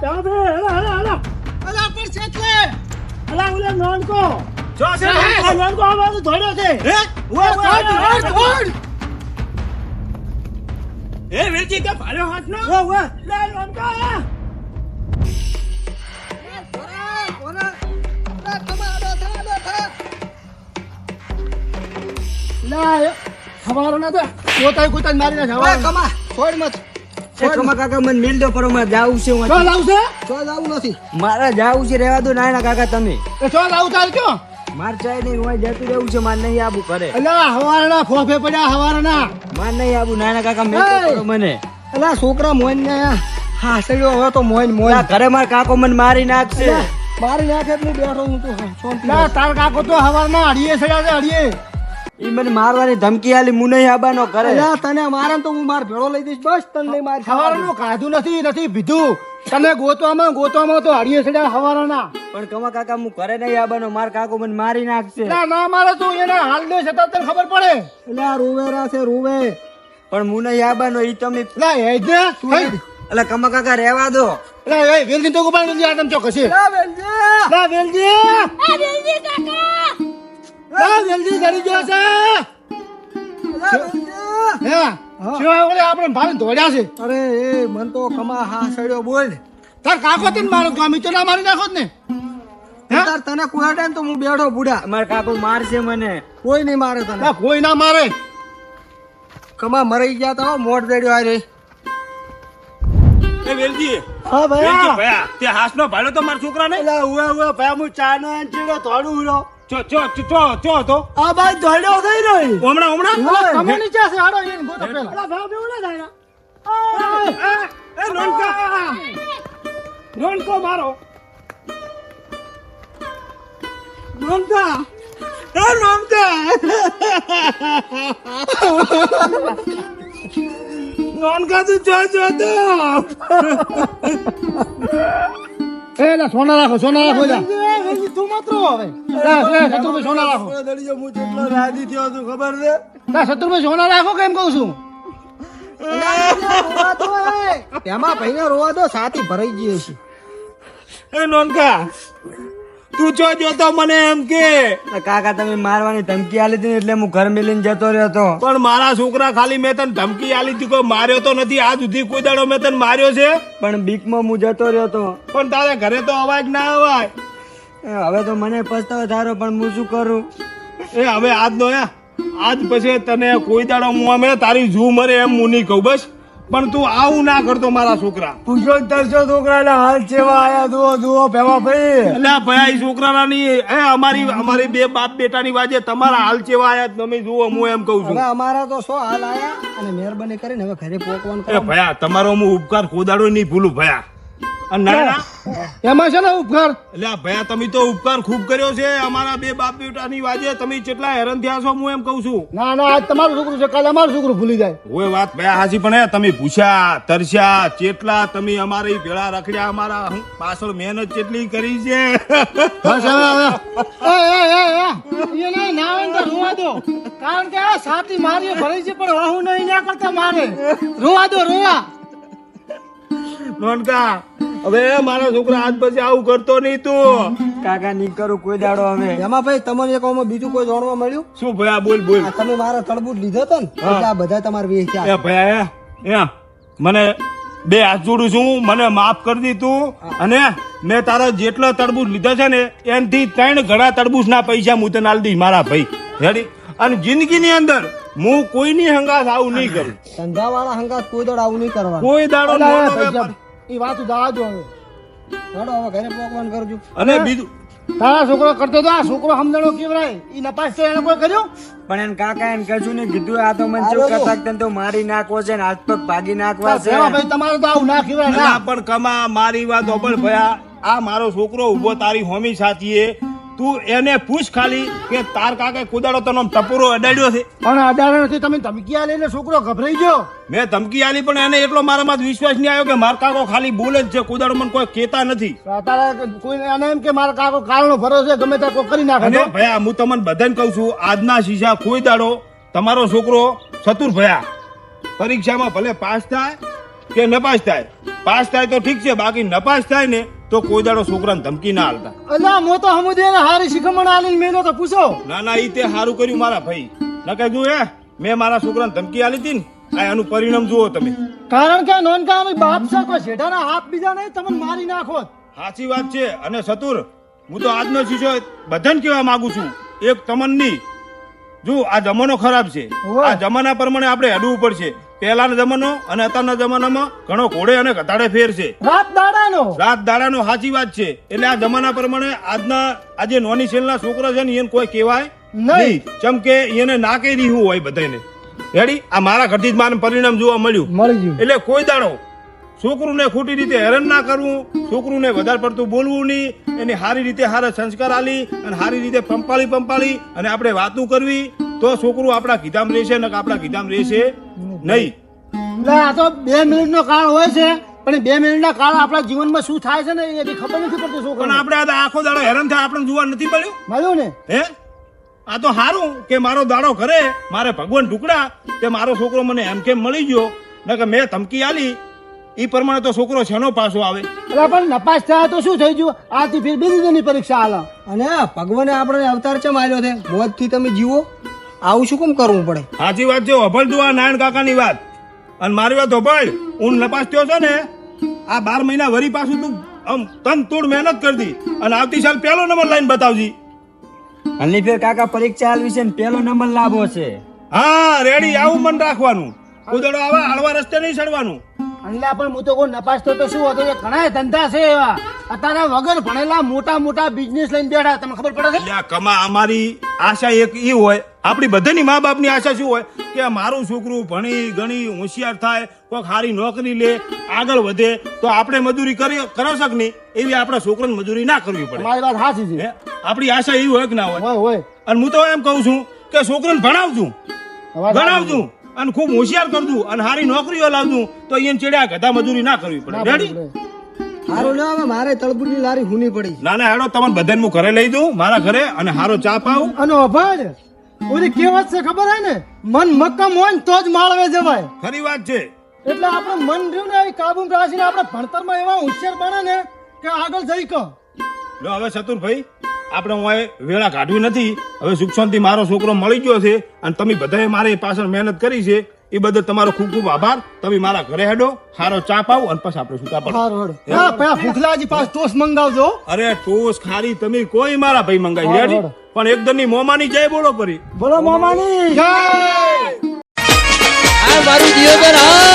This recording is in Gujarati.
પેલા બે હેલા હેલા હેલા અલા પણ શેઠલે અલા ઓલે નોનકો જો છે આ નોનકો આ બાજુ ધોડ્યો છે હે ઓય, ઓય, ઓય, ઓય. એ વેચી કે ભાલ્યો હાથ હવારો ના તો પોતાય પોતાને મારી ના જવા કમા છોડ મત એ કાકા મને મિલ દો પર મારે જાવું છે ચો હું લાવશે તો જાવું નથી. મારે જાવું છે રહેવા દો નાના કાકા તમે. એ ચો લાવું તાર કયો? મારે ચાય નહીં હું જતું રહેવું છે મારે નહીં આવું કરે અલા હવારના ફોફે પડ્યા હવારના. મારે નહીં આવું નાના કાકા મેલ કરો મને. અલા છોકરા મોન ને હા સડ્યો હવે તો મોન મોન ઘરે માર કાકો મને મારી નાખશે. મારી નાખે એટલે બેઠો હું તો તાર કાકો તો હવારના અડીએ સડ્યા છે અડીએ. ઈ મને મારવાની ધમકી આલી હું નહીં આબાનો ઘરે. તને મારે ને તો હું માર ભેળો લઈ દઈશ બસ તને નહીં મારી હવારનું કાઢું નથી નથી પીધું તને ગોતવામાં ગોતવામાં તો અડીએ સડ્યા હવારના. પણ કમા કાકા હું ઘરે નહીં આબાનો માર કાકો મને મારી નાખશે. ના ના મારે તું એના હાલ દે છતાં તને ખબર પડે. એટલે રૂવેરા છે રૂવે. પણ હું નહીં આબાનો ઈ તમે ના એ જ એટલે કમા કાકા રહેવા દો. એટલે એ વેલજી તો ગોપાલ વેલજી આદમ ચોક હશે. અલા વેલજી. લા લા વેલજી જરી ગયો છે. આપણે ભારે દોડ્યા છે. અરે એ મન તો ખમા હા સડ્યો બોલ. તાર કાકો તને મારો ગામી તો ના મારી નાખો ને. તાર તને કુહાડે ને તો હું બેઠો બુડા માર કાકો મારશે મને. કોઈ નહીં મારે તને. લા કોઈ ના મારે. કમા મરાઈ ગયા તો મોટ દેડ્યો આ રે. એ વેલજી હા વેલજી ભયા તે હાસનો ભાડો તો મારા છોકરા ને એલા ઉવે ઉવે ભાઈ હું ચા નો ચીડો થોડું ઉરો. ચો ચો ચો ચો તો. આ ભાઈ દોડ્યો થઈ રહ્યો હમણાં હમણાં? તમે નીચે છે હાડો એને ગોતો પેલા. એલા ભાઈ બેઉ થાય એ રોનકા. રોનકો મારો. નોંધા એ નોંધા નોંધા તું જો જો તો એ ના સોના રાખો સોના રાખો જા તું માત્ર હવે. લે શત્રુભાઈ સોના રાખો. દળિયો હું જેટલો રાજી થયો છું ખબર છે? ના શત્રુભાઈ સોના રાખો કેમ કહું છું? રોવા દો એ. તેમાં ભાઈને રોવા દો સાથી ભરાઈ ગઈ છે. એ નોનકા. તું જો જોતો મને એમ કે. કાકા તમે મારવાની ધમકી આલી હતી એટલે હું ઘર મેલીને જતો રહ્યો હતો પણ મારા છોકરા ખાલી મેં તને ધમકી આલી હતી કોઈ માર્યો તો નથી. આજ સુધી કોઈ દાડો મેં તને માર્યો છે? પણ બીકમાં હું જતો રહ્યો હતો પણ તારે ઘરે તો અવાજ ના અવાય. હવે તો મને પસ્તાવો થારો પણ હું શું કરું? એ હવે આજનો હે. આજ પછી તને કોઈ દાડો હું તારી જૂ મરે એમ હું નહીં કહું બસ. પણ તું આવું ના કરતો મારા છોકરા. પૂછો તરસો છોકરા હાલ ચેવા આયા જુઓ જુઓ ભેવા ભાઈ એટલે ભાઈ છોકરાના ની એ અમારી અમારી બે બાપ બેટાની વાજે તમારા હાલ ચેવા આયા તમે જુઓ હું એમ કહું છું. અમારા તો શું હાલ આયા? અને મહેરબાની કરીને હવે ઘરે પોકવાનું ભયા તમારો હું ઉપકાર ખોદાડો નહીં ભૂલું ભયા. એમાં છે ને ઉપકાર? એટલે ભયા તમે તો ઉપકાર ખૂબ કર્યો છે. અમારા બે બાપ બેટાની વાજે તમે કેટલા હેરાન થયા છો હું એમ કહું છું. ના ના આજ તમારું છોકરું છે. કાલે અમારું છોકરું ભૂલી જાય. ઓય વાત ભયા હાજી પણ તમે ભૂસ્યા તરસ્યા ચેટલા તમે અમારી ભેળા રખડ્યા અમારા પાછળ મહેનત કેટલી કરી છે. એને ના રોવા દો. કારણ કે આ સાતી મારી ભરાઈ છે પણ વાહુ નહીં ના કરતા મારે. રોવા દો રોવા. નોનકા હવે મારા છોકરા આજ પછી આવું કરતો નહીં તું. કાકા નહીં કરું કોઈ દાડો હવે. એમાં ભાઈ તમને એક બીજું કોઈ જાણવા મળ્યું? શું ભયા બોલ બોલ. તમે મારા તળબૂટ લીધો તો ને એટલે આ બધા તમારે વેચ્યા એ ભાઈ એ મને બે હાથ જોડું છું મને માફ કરી દીધું અને મેં તારા જેટલા તડબૂચ લીધા છે ને એનાથી ત્રણ ઘણા તરબૂચના પૈસા હું તને આલી દઈશ મારા ભાઈ. રેડી અને જિંદગીની અંદર હું કોઈની હંગાસ આવું નહીં કરું. ધંધા વાળા હંગાસ કોઈ દોડ આવું નહીં કરવા કોઈ દાડો એ વાત જવા દો હવે હેડો હવે ઘરે પોકવાન કરજો અને બીજું? તારા છોકરો કરતો તો આ છોકરો સમજણો કેવરાય? ઈ નપાસ છે એને કોઈ કર્યું? પણ એને કાકા એને કશું નહીં કીધું આ તો મને કરતા તને તો મારી નાખવો છે ને હાથ પગ ભાગી નાખવા છે. ભાઈ તમારે તો આવું ના કેવરાય ના પણ કમા મારી વાત ઓબળ ભયા. આ મારો છોકરો ઊભો તારી હોમી સાથીએ તું એને પૂછ ખાલી કે તાર કાકે કુદાડો તનો ટપુરો અડાડ્યો છે. પણ અડાડ્યો નથી. તમે ધમકી આલી લઈને છોકરો ગભરાઈ ગયો. મેં ધમકી આલી પણ એને એટલો મારામાં વિશ્વાસ નહીં આવ્યો કે માર કાકો ખાલી બોલે જ છે. કુદાડો મને કોઈ કેતા નથી. કોઈ એને એમ કે મારા કાકો કારણો ભરો છે ગમે ત્યાં કોઈ કરી નાખે ભયા હું તમને બધાને કહું છું આજના શીશા કોઈ દાડો તમારો છોકરો ચતુર ભયા. પરીક્ષામાં ભલે પાસ થાય કે નપાસ થાય. પાસ થાય તો ઠીક છે બાકી નપાસ થાય ને તો કોઈ દાડો છોકરાને ધમકી ના હાલતા અલ્યા મો તો હમુદે ને હારી શિખમણ આલીને મેલો તો પૂછો. ના ના ઈ તે સારું કર્યું મારા ભાઈ. ન કીધું હે મેં મારા છોકરાને ધમકી આલી હતી ને આ એનું પરિણામ જુઓ તમે. કારણ કે નોનકા અમે બાપ છે કોઈ શેઠાના હાથ બીજા નહીં તમને મારી નાખો સાચી વાત છે અને સતુર હું તો આજનો શીશો બધાને કહેવા માંગુ છું એક તમન નહીં જો આ જમાનો ખરાબ છે. આ જમાના પ્રમાણે આપણે હડવું પડશે. પહેલાનો જમાનો અને અત્યારના જમાનામાં ઘણો ઘોડે અને ઘટાડે ફેર છે. રાત દાડાનો? રાત દાડાનો સાચી વાત છે. એટલે આ જમાના પ્રમાણે આજના આજે નોની સેલના છોકરા છે ને એને કોઈ કહેવાય નહીં. ચમ કે એને ના કહી દીધું હોય બધાને રેડી? આ મારા ઘરથી જ મારે પરિણામ જોવા મળ્યું. મળી ગયું. એટલે કોઈ દાડો છોકરુને ખોટી રીતે હેરાન ના કરવું છોકરુને વધારે પડતું બોલવું નહીં એની સારી રીતે સારા સંસ્કાર આલી અને સારી રીતે પંપાળી પંપાળી અને આપણે વાતું કરવી તો છોકરું આપણા ગીધામ રહેશે ને આપણા ગીધામ રહેશે. નહીં. આ તો બે મિનિટ નો કાળ હોય છે પણ બે મિનિટ ના કાળ આપણા જીવનમાં શું થાય છે ને એ ખબર નથી પડતી શું પણ આપણે આખો દાડો હેરાન થાય આપણને જોવા નથી મળ્યું? મળ્યું ને? હે? આ તો સારું કે મારો દાડો ઘરે મારે ભગવાન ઢુકડા કે મારો છોકરો મને એમ કેમ મળી ગયો? ને કે મેં ધમકી આલી એ પ્રમાણે તો છોકરો છેનો પાછો આવે? એટલે પણ નપાસ થયા તો શું થઈ ગયું? આથી ફિર બીજી પરીક્ષા આલા. અને ભગવાને આપણને અવતાર ચમ આવ્યો છે? મોજથી તમે જીવો? આવું શું કેમ કરવું પડે? સાચી વાત છે અભળ દુઆ આ નારાયણ કાકાની વાત. અને મારી વાત અભળ હું નપાસ થયો છે ને આ બાર મહિના વરી પાછું તું આમ તન તોડ મહેનત કરતી. અને આવતી સાલ પહેલો નંબર લાઈન બતાવજી. હલ્લી ફેર કાકા પરીક્ષા આલવી છે ને પહેલો નંબર લાભો છે. હા રેડી આવું મન રાખવાનું. કુદડો આવા હળવા રસ્તે નહીં ચડવાનું. એટલે પણ હું તો કોઈ નપાસ તો શું હતો? કે ઘણા ધંધા છે એવા. અત્યારે વગર ભણેલા મોટા મોટા બિઝનેસ લઈને બેઠા. તમને ખબર પડે છે? કમા અમારી આશા એક એ હોય આપણી બધાની મા બાપની આશા શું હોય? કે મારું છોકરું ભણી ગણી હોશિયાર થાય કોઈક સારી નોકરી લે આગળ વધે તો આપણે મજૂરી કરી કરો શક નહીં? એવી આપણા છોકરાને મજૂરી ના કરવી પડે. મારી વાત સાચી છે. આપણી આશા એવી હોય કે ના હોય? હોય અને હું તો એમ કહું છું કે છોકરાને ભણાવજું. ભણાવજું અને ખૂબ હોશિયાર કરતું અને સારી નોકરીઓ લાવતું તો એને ચડ્યા ગધા મજૂરી ના કરવી પડે. રેડી ના મારે તળબુટની લારી હુની પડી ના ના હેડો તમને બધાને હું ઘરે લઈ દઉં મારા ઘરે અને હારો ચા પાઉં. અને અભાડ ઓલી કહેવત છે ખબર હે ને? મન મક્કમ હોય ને તો જ માળવે જવાય. ખરી વાત છે. એટલે આપણે મન રહ્યું ને એ કાબુ રાખીને આપણે ભણતરમાં એવા હોશિયાર બને ને કે આગળ જઈ કહો. હવે ચતુરભાઈ આપણે હું વેળા કાઢવી નથી. હવે સુખ શાંતિ મારો છોકરો મળી ગયો છે અને તમે બધાએ મારે પાછળ મહેનત કરી છે. એ બદલ તમારો ખૂબ ખૂબ આભાર. તમે મારા ઘરે હેડો સારો ચા પાવ અને પછી આપણે છૂટા પડો. હા? પેલા ટોસ મંગાવજો. અરે ટોસ ખારી તમે કોઈ મારા ભાઈ મંગાવી. રેડી? પણ એકદમની મોમાની જય બોલો પરી. બોલો મોમાની. જય! મારું જીવન હા.